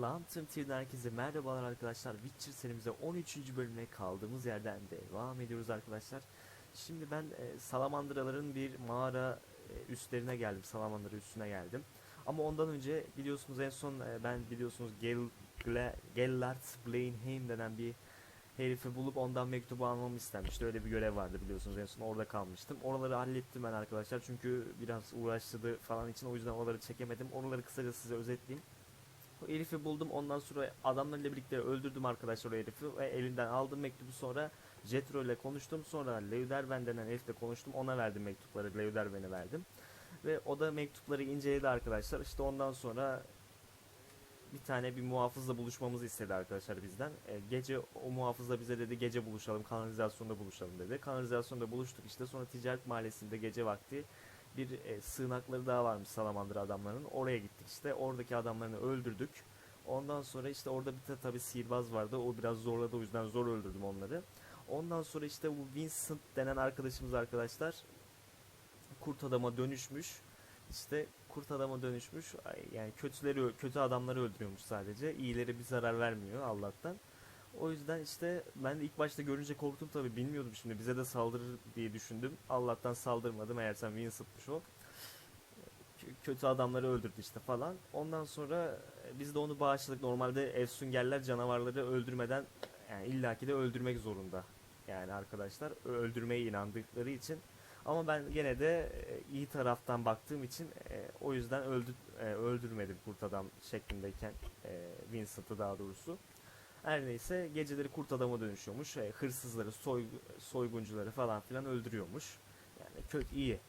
Lantern Tier'den herkese merhabalar arkadaşlar. Witcher serimize 13. bölümüne kaldığımız yerden devam ediyoruz arkadaşlar. Şimdi ben e, Salamandraların bir mağara e, üstlerine geldim. Salamandıra üstüne geldim. Ama ondan önce biliyorsunuz en son e, ben biliyorsunuz Gel Gle- Gellert Blainheim denen bir herifi bulup ondan mektubu almamı istemişti. Öyle bir görev vardı biliyorsunuz en son orada kalmıştım. Oraları hallettim ben arkadaşlar çünkü biraz uğraştırdı falan için o yüzden oraları çekemedim. Oraları kısaca size özetleyeyim. Herifi buldum. Ondan sonra adamlarıyla birlikte öldürdüm arkadaşlar o herifi. Ve elinden aldım mektubu sonra Jetro ile konuştum. Sonra Leuderven denen herifle konuştum. Ona verdim mektupları. Leuderven'e verdim. Ve o da mektupları inceledi arkadaşlar. İşte ondan sonra bir tane bir muhafızla buluşmamızı istedi arkadaşlar bizden. E, gece o muhafızla bize dedi gece buluşalım kanalizasyonda buluşalım dedi. Kanalizasyonda buluştuk işte. Sonra ticaret mahallesinde gece vakti bir e, sığınakları daha varmış Salamandıra adamlarının. Oraya gittik işte. Oradaki adamlarını öldürdük. Ondan sonra işte orada bir de tabii sihirbaz vardı. O biraz zorladı o yüzden zor öldürdüm onları. Ondan sonra işte bu Vincent denen arkadaşımız arkadaşlar kurt adama dönüşmüş. İşte kurt adama dönüşmüş. Yani kötüleri kötü adamları öldürüyormuş sadece. İyileri bir zarar vermiyor Allah'tan. O yüzden işte ben de ilk başta görünce korktum tabii bilmiyordum şimdi bize de saldırır diye düşündüm. Allah'tan saldırmadı meğersem Vincent'mış o. Kö- Kötü adamları öldürdü işte falan. Ondan sonra e, biz de onu bağışladık. Normalde Efsüngerler canavarları öldürmeden yani illaki de öldürmek zorunda. Yani arkadaşlar öldürmeye inandıkları için. Ama ben gene de e, iyi taraftan baktığım için e, o yüzden öldü, e, öldürmedim kurt adam şeklindeyken e, Vincent'ı daha doğrusu. Her neyse geceleri kurt adama dönüşüyormuş. E, hırsızları, soy, soyguncuları falan filan öldürüyormuş. Yani kötü iyi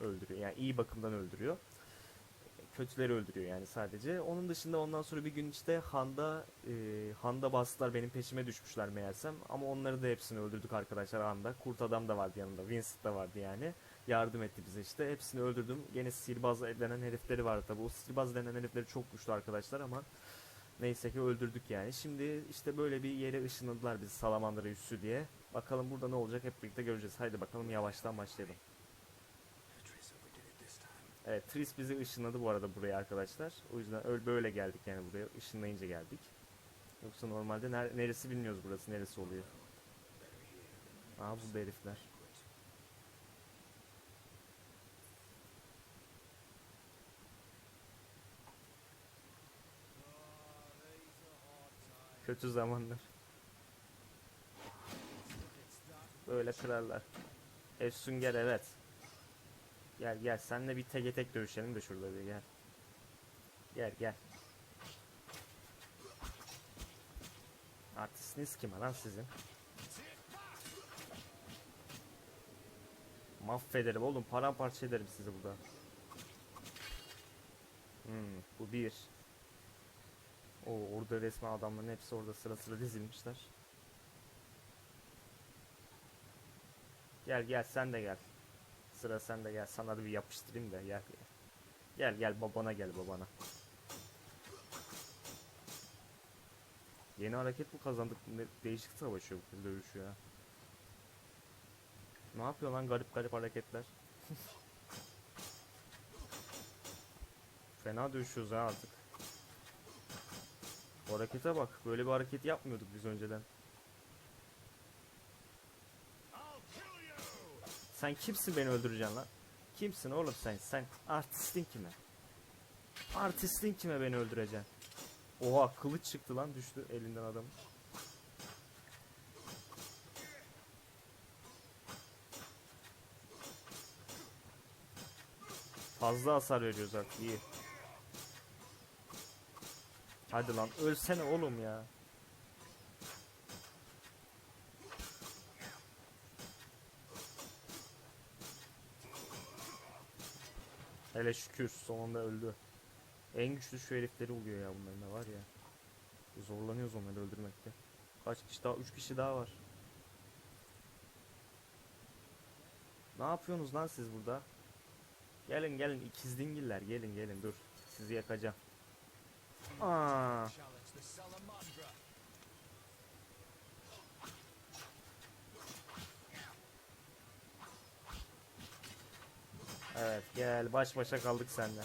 öldürüyor. Yani iyi bakımdan öldürüyor. E, Kötüleri öldürüyor yani sadece. Onun dışında ondan sonra bir gün işte Han'da e, Han'da bastılar benim peşime düşmüşler meğersem. Ama onları da hepsini öldürdük arkadaşlar Han'da. Kurt adam da vardı yanında. Vincent da vardı yani. Yardım etti bize işte. Hepsini öldürdüm. Gene sihirbaz denen herifleri vardı tabi. O sihirbaz denen herifleri çok güçlü arkadaşlar ama Neyse ki öldürdük yani. Şimdi işte böyle bir yere ışınladılar bizi Salamandıra üssü diye. Bakalım burada ne olacak hep birlikte göreceğiz. Haydi bakalım yavaştan başlayalım. Evet Tris bizi ışınladı bu arada buraya arkadaşlar. O yüzden öyle böyle geldik yani buraya. Işınlayınca geldik. Yoksa normalde ner- neresi bilmiyoruz burası neresi oluyor. Aa bu herifler. Kötü zamanlar. Böyle kırarlar. Efsünger evet. Gel gel senle bir teke tek dövüşelim de şurada bir gel. Gel gel. Artistiniz kim lan sizin? Mahvederim oğlum paramparça ederim sizi burada. Hmm, bu bir. O orada resmen adamların hepsi orada sıra sıra dizilmişler. Gel gel sen de gel. Sıra sende gel. Sana da bir yapıştırayım da gel. Gel gel babana gel babana. Yeni hareket bu kazandık. Ne, değişik savaşıyor bu kız ya. Ne yapıyor lan garip garip hareketler. Fena dövüşüyoruz ha artık. Bu harekete bak. Böyle bir hareket yapmıyorduk biz önceden. Sen kimsin beni öldüreceksin lan? Kimsin oğlum sen? Sen artistin kime? Artistin kime beni öldüreceksin? Oha kılıç çıktı lan düştü elinden adam. Fazla hasar veriyoruz artık iyi. Hadi lan ölsene oğlum ya. Hele şükür sonunda öldü. En güçlü şu herifleri oluyor ya bunların da var ya. Zorlanıyoruz onları öldürmekte. Kaç kişi daha? 3 kişi daha var. Ne yapıyorsunuz lan siz burada? Gelin gelin ikiz dingiller gelin gelin dur. Sizi yakacağım. Aa. Evet gel baş başa kaldık senden.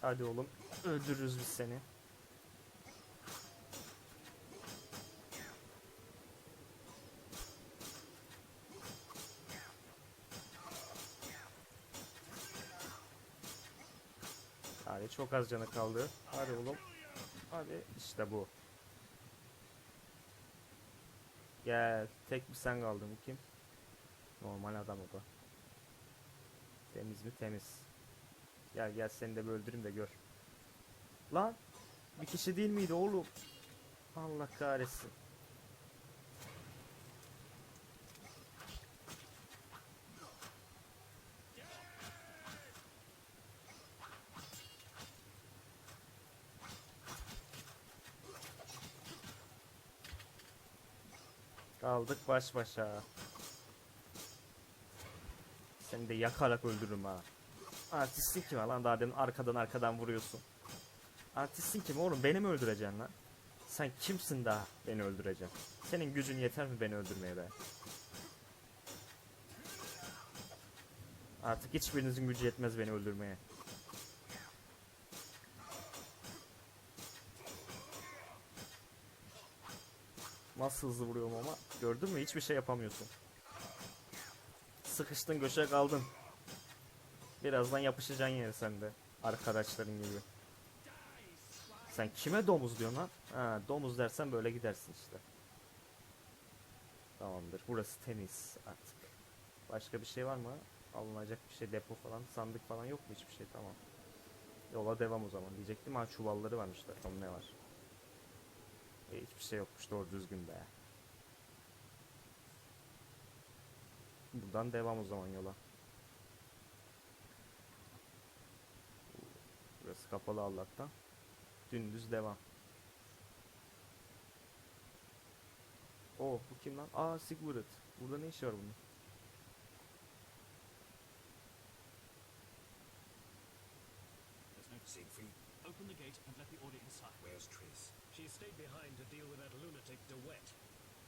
Hadi oğlum öldürürüz biz seni. Çok az canı kaldı. Hadi oğlum. Hadi işte bu. Gel. Tek bir sen kaldın. Bu kim? Normal adam o da. Temiz mi? Temiz. Gel gel seni de bir öldüreyim de gör. Lan. Bir kişi değil miydi oğlum? Allah kahretsin. Kaldık baş başa. Seni de yakarak öldürürüm ha. Artistsin kim lan daha demin arkadan arkadan vuruyorsun. Artistsin kim oğlum beni mi öldüreceksin lan? Sen kimsin daha beni öldüreceksin? Senin gücün yeter mi beni öldürmeye be? Artık hiçbirinizin gücü yetmez beni öldürmeye. Nasıl hızlı vuruyorum ama gördün mü hiçbir şey yapamıyorsun. Sıkıştın göşe kaldın. Birazdan yapışacaksın yere sen de. Arkadaşların gibi. Sen kime domuz diyorsun lan? Ha, domuz dersen böyle gidersin işte. Tamamdır. Burası temiz artık. Başka bir şey var mı? Alınacak bir şey, depo falan, sandık falan yok mu? Hiçbir şey tamam. Yola devam o zaman diyecektim. Ha çuvalları varmış bakalım ne var. E, hiçbir şey yokmuş doğru düzgün be. Buradan devam o zaman yola. Burası kapalı Allah'tan. Dümdüz devam. Oh bu kim lan? Aa Sigurd. Burada ne işi var bunun? Stayed behind to deal with that lunatic DeWitt.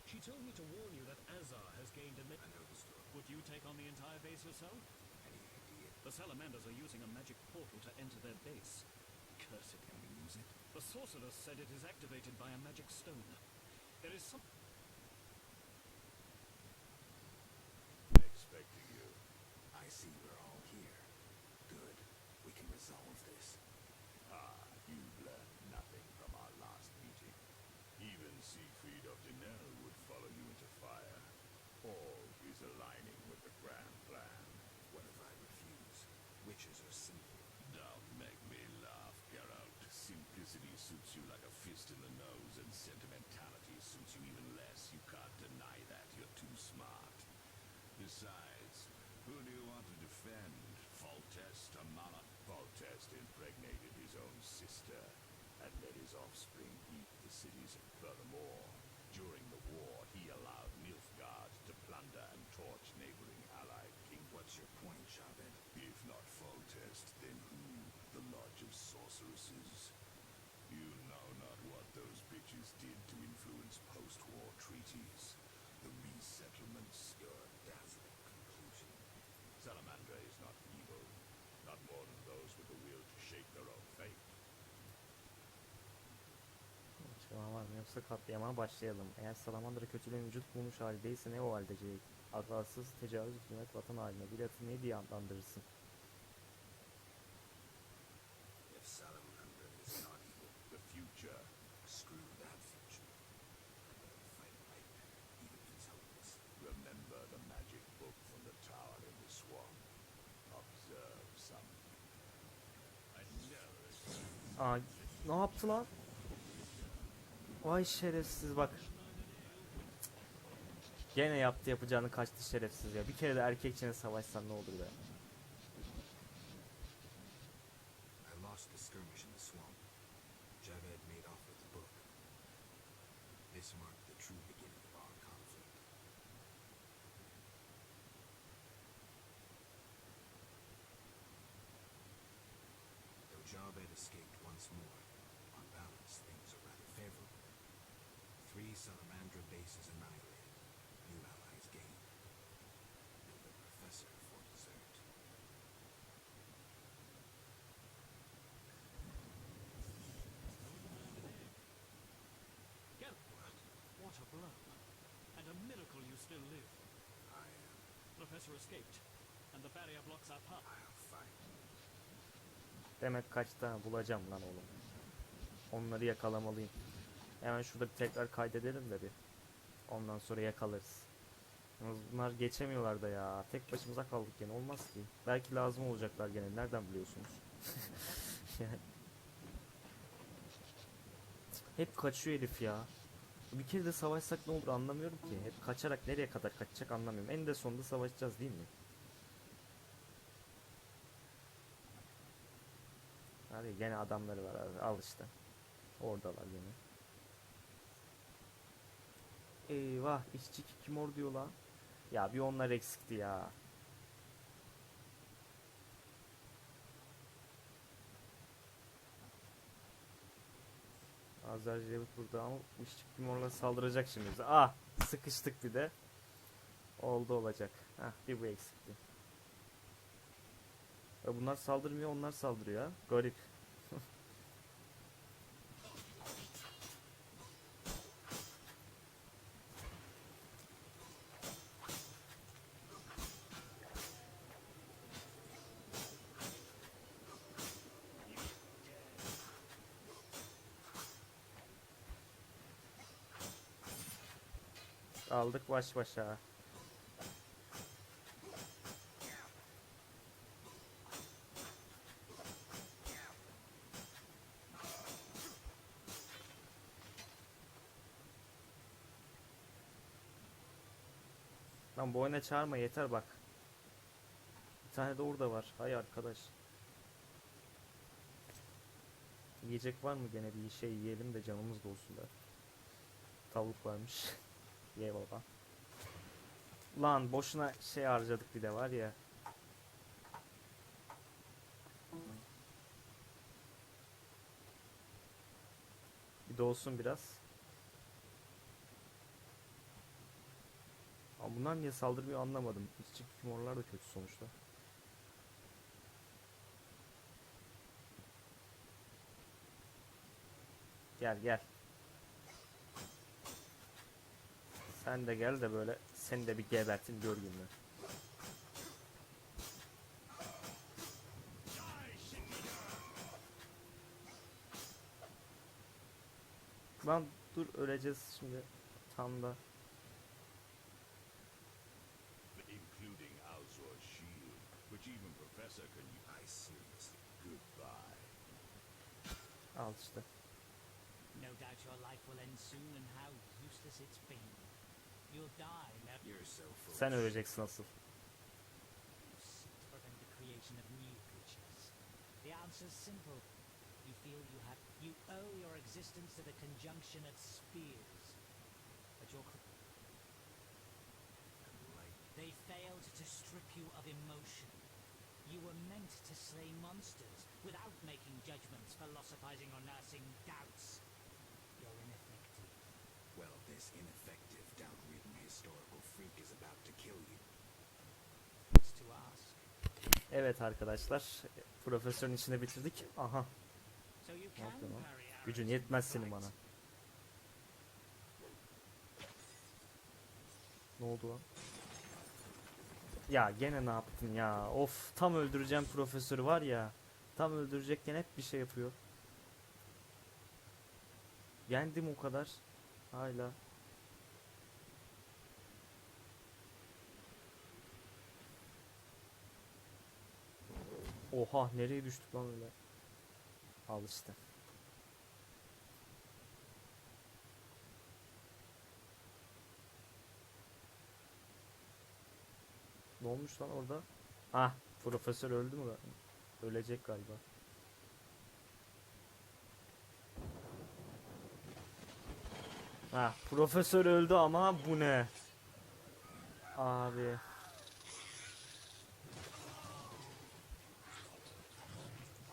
She told me to warn you that Azar has gained a... I know the story. Would you take on the entire base yourself? Any idea? The salamanders are using a magic portal to enter their base. Curse it. Can we use it? The sorceress said it is activated by a magic stone. There is some... Expecting you. I see we're all here. Good. We can resolve this. Ah, you've learned nothing from our last meeting. Even Siegfried of Denel would follow you into fire. All is aligning with the grand plan. What if I refuse? Witches are simple. Don't make me laugh, Geralt. Simplicity suits you like a fist in the nose, and sentimentality suits you even less. You can't deny that. You're too smart. Besides, who do you want to defend? Foltest or Mama? Foltest impregnated his own sister and let his offspring eat the cities. Furthermore, during the war, he allowed Nilfgaard to plunder and torch neighboring allied kingdoms. What's your point, Javed? If not Foltest, then who? The Lodge of Sorceresses? You know not what those bitches did to influence post-war treaties. The resettlements. Your dazzling conclusion. Salamandra is not evil. Not more than those with the will to shape their own fate. Mı yoksa katliama başlayalım. Eğer Salamandra kötülüğün vücut bulmuş hali değilse ne o halde Jake? Akılsız, tecavüz, hükümet, vatan haline. Bir atı ne diye adlandırırsın? If Salamander is not evil, The future. screw that future. I'm going to fight right, even if it's hopeless. Remember the magic book from the tower in the swamp. Observe something. I know this. Aa ne yaptı lan? Vay şerefsiz bak. Gene yaptı yapacağını kaçtı şerefsiz ya. Bir kere de erkekçene savaşsan ne olur be. Still live. I am. Professor escaped, and the barrier blocks our path. I'll fight. Demek kaçta bulacağım lan oğlum. Onları yakalamalıyım. Hemen şurada bir tekrar kaydedelim de bir. Ondan sonra yakalarız. Yalnız bunlar geçemiyorlar da ya. Tek başımıza kaldık gene. Olmaz ki. Belki lazım olacaklar gene. Nereden biliyorsunuz? Hep kaçıyor herif ya. Bir kere de savaşsak ne olur anlamıyorum ki. Hep kaçarak nereye kadar kaçacak anlamıyorum. En de sonunda savaşacağız değil mi? Hadi gene adamları var abi. Al işte. Oradalar gene. Eyvah işçi kim or diyor lan. Ya bir onlar eksikti ya. Azer Cevit burada ama bu işçi kim orla saldıracak şimdi bize. Ah sıkıştık bir de. Oldu olacak. Hah bir bu eksikti. Bunlar saldırmıyor onlar saldırıyor. Garip. Aldık baş başa. Lan bu oyuna çağırma yeter bak. Bir tane de orada var. Hay arkadaş. Yiyecek var mı gene bir şey yiyelim de canımız dolsun da. Tavuk varmış. Ye. Lan boşuna şey harcadık bir de var ya. Bir dolsun biraz. Ama bunlar niye saldırmıyor anlamadım. İşçi kimorlar da kötü sonuçta. Gel gel. Sen de gel de böyle seni de bir gebertin gör gününü. Lan dur öleceğiz şimdi tam da. Al işte. No doubt your life will end soon and how useless it's been. Sen öleceksin asıl. The answer's simple. You feel you have you owe your existence to the conjunction of spears. But your they failed to strip you of emotion. You were meant to slay monsters without making judgments, philosophizing or nursing doubts. You're ineffective. Well, this ineffective, Evet arkadaşlar. Profesörün içine bitirdik. Aha. Ne yapıyorsun lan? Gücün yetmez senin bana. Ne oldu lan? Ya gene ne yaptın ya? Of tam öldüreceğim profesörü var ya. Tam öldürecekken hep bir şey yapıyor. Yendim o kadar. Hala. Oha nereye düştük lan öyle? Al işte. Ne olmuş lan orada? Ah, profesör öldü mü? Ölecek galiba. Ha, profesör öldü ama bu ne? Abi.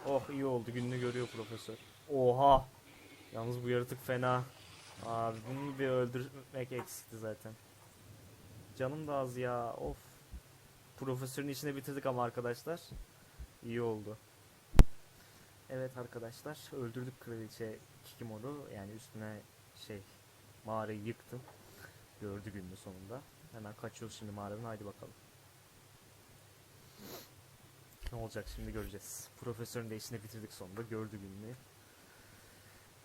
Oh iyi oldu gününü görüyor profesör. Oha. Yalnız bu yaratık fena. Abi bunu bir öldürmek eksikti zaten. Canım da az ya. Of. Profesörün içine bitirdik ama arkadaşlar. İyi oldu. Evet arkadaşlar öldürdük kraliçe Kikimoru. Yani üstüne şey mağarayı yıktım. Gördü gününü sonunda. Hemen kaçıyoruz şimdi mağaradan haydi bakalım. Ne olacak şimdi göreceğiz. Profesörün de işini bitirdik sonunda gördü gününü.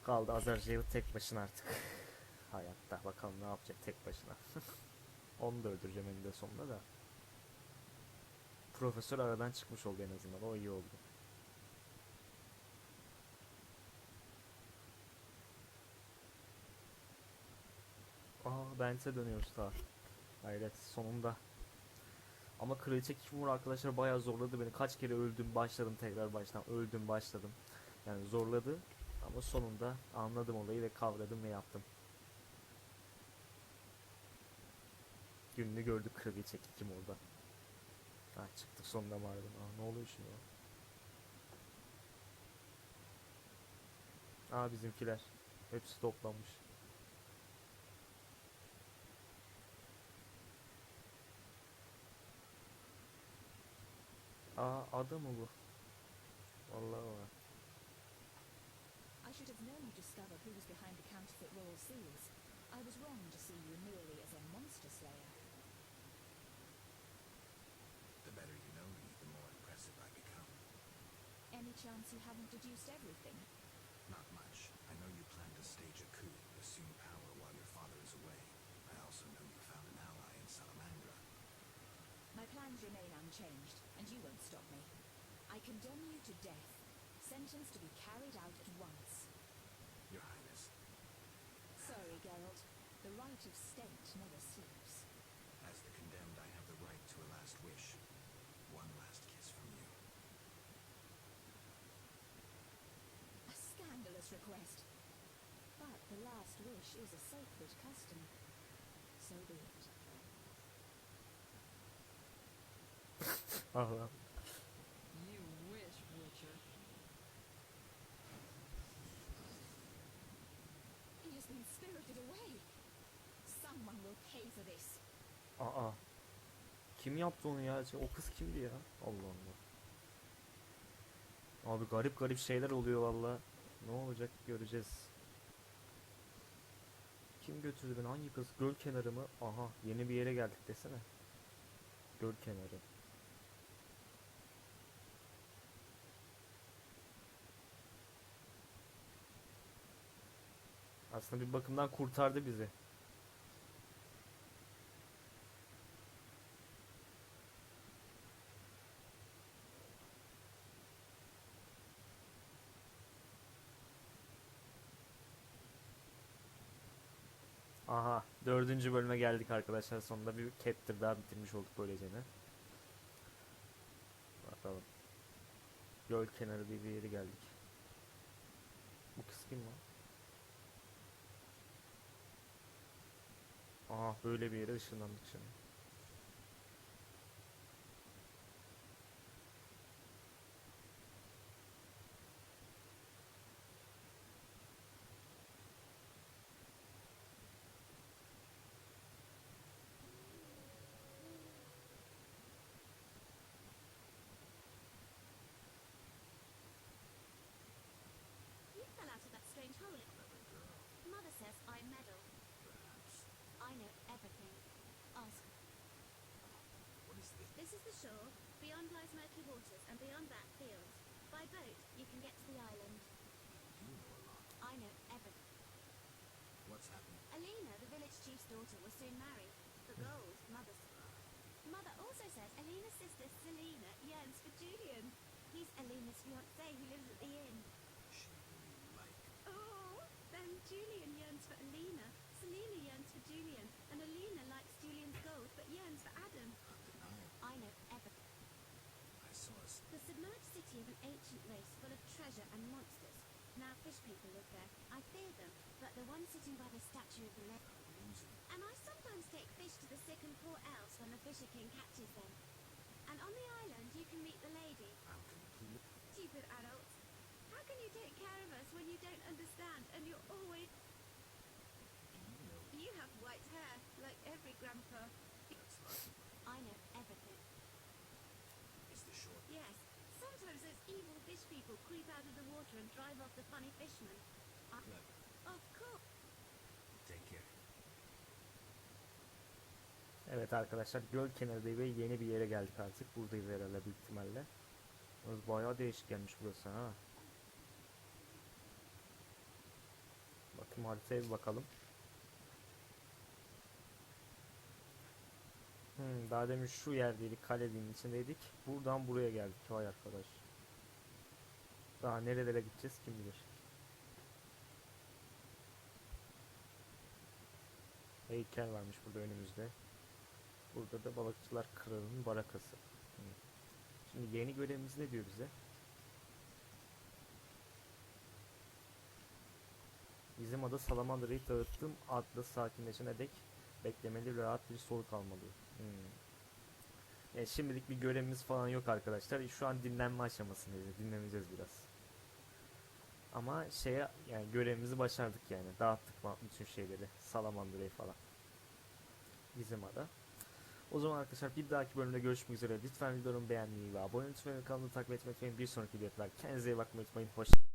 Kaldı Azercay'ı tek başına artık. Hayatta bakalım ne yapacak tek başına. Onu da öldüreceğim eninde sonunda da. Profesör aradan çıkmış oldu en azından o iyi oldu. Aa Bent'e dönüyoruz daha. Hayret sonunda. Ama Kraliçe Kimur arkadaşlar bayağı zorladı beni. Kaç kere öldüm başladım tekrar baştan. Öldüm başladım. Yani zorladı ama sonunda anladım olayı ve kavradım ve yaptım. Gününü gördük Kraliçe Kimur'da. Ha çıktık sonunda mağaradan. Aa ne oluyor şimdi? Aa bizimkiler. Hepsi toplanmış. Aa adı mı bu? Vallahi var. I should have known you'd discover who was behind the counterfeit royal seals. I was wrong to see you merely as a monster slayer. The better you know me, the more impressive I become. Any chance you haven't deduced everything? Not much. I know you plan to stage a coup, assume power while your father is away. I also know you found an ally in Salamandra. My plans remain unchanged, and you won't stop me. I condemn you to death, sentenced to be carried out at once. Your Highness, Sorry, Geralt. The right of state never sleeps. as the condemned, I have the right to a last wish. One last kiss from you. A scandalous request. But the last wish is a sacred custom. So be it. Ah lan. Aa. Kim yaptı onu ya? O kız kimdi ya? Allah Allah. Abi garip garip şeyler oluyor valla. Ne olacak göreceğiz. Kim götürdü beni? Hangi kız? Göl kenarı mı? Aha yeni bir yere geldik desene. Göl kenarı. Aslında bir bakımdan kurtardı bizi. Aha dördüncü bölüme geldik arkadaşlar sonunda bir chapter daha bitirmiş olduk böylece ne. Bakalım. Göl kenarı bir yere geldik. Bu kız kim lan? Aha böyle bir yere ışınlandık şimdi. The shore. Beyond lies murky waters, and beyond that, fields. By boat, you can get to the island. You know a lot. I know everything. What's happening? Alina, the village chief's daughter, will soon marry. For hmm. gold, Mother's. Mother also says Alina's sister, Selena, yearns for Julian. He's Alina's fiancé who lives at the inn. She really like. Oh, then Julian yearns for Alina. Selena yearns for Julian. And Alina likes Julian's gold but yearns for Adam. Undeniable. I know everything. I saw us. The submerged city of an ancient race full of treasure and monsters. Now people live there. I fear them, but the one sitting by the statue of the lake. And I sometimes take fish to the sick and poor elves when the Fisher King catches them. And on the island you can meet the lady. Stupid adults. How can you take care of us when you don't understand and you're always... You have white hair, like every grandpa. I know everything. Is the shore Yes, sometimes evil fish people creep out of the water and drive off the funny fishermen. I- of course. Take care. Evet arkadaşlar göl kenarı ve yeni bir yere geldik artık. Buradayız herhalde büyük ihtimalle. Yalnız bayağı değişik gelmiş burası ha. Bakayım haritaya bir bakalım. Hmm, daha demin şu yerdeydik, kalenin içindeydik. Buradan buraya geldik. Vay arkadaş. Daha nerelere gideceğiz kim bilir. Heykel varmış burada önümüzde. Burada da balıkçılar kralının barakası. Şimdi yeni görevimiz ne diyor bize? Bizim ada Salamandra'yı dağıttım adlı sakinleşene dek beklemeli rahat bir soluk almalı. Hmm. Yani şimdilik bir görevimiz falan yok arkadaşlar. Şu an dinlenme aşamasındayız. Dinleneceğiz biraz. Ama şeye yani görevimizi başardık yani. Dağıttık bütün şeyleri. Salamandra'yı falan. Bizim ada. O zaman arkadaşlar bir dahaki bölümde görüşmek üzere. Lütfen videomu beğenmeyi ve abone olmayı ve kanalı takip etmeyi unutmayın. Bir sonraki videoda kendinize iyi bakmayı unutmayın. Hoşçakalın.